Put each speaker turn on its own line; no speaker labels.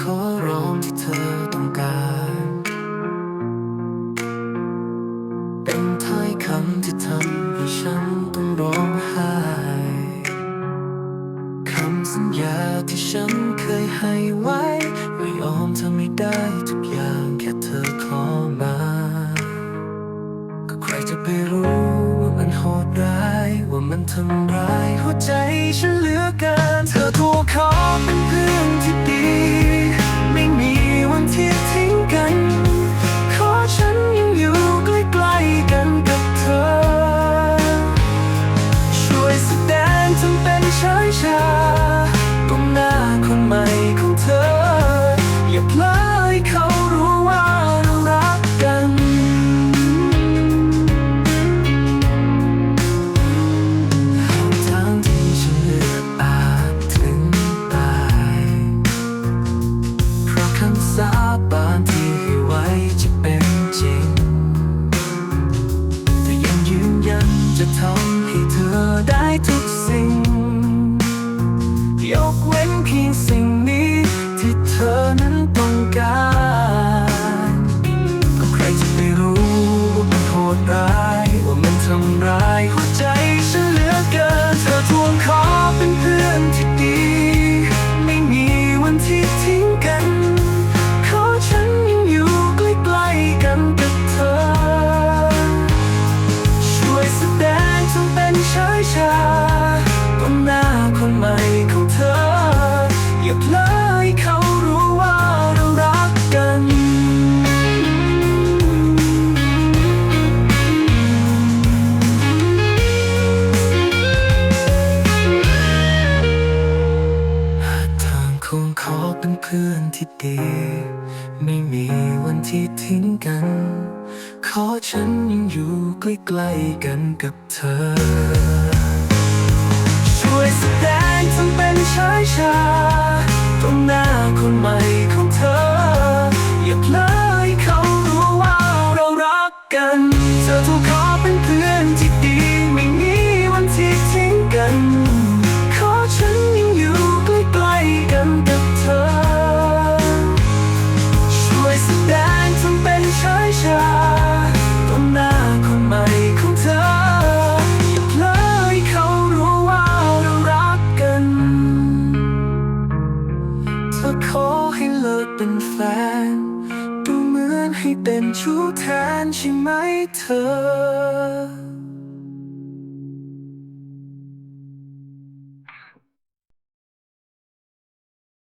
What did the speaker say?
ขอร้องที่เธอต้องการ เป็นท้ายคำที่ทำให้ฉันต้องร้องไห้คำสัญญาที่ฉันเคยให้ไว้ไม่ออมทำไม่ได้ทุกอย่างแค่เธอขอมา ก็ใครจะไปรู้ว่ามันโหดร้าย ว่ามันทำร้ายหัวใจฉันเหลือเกิน เธอถูกขอเป็ 着头 พื่อนที่ดี ไม่มีวันที่ทิ้งกัน ขอฉันยังอยู่ใกล้ๆกันกับเธอ ช่วยแสดงทำเป็นชายชา เป็นแฟน ดูเหมือนให้เป็นชู้แทนใช่ไหมเธอ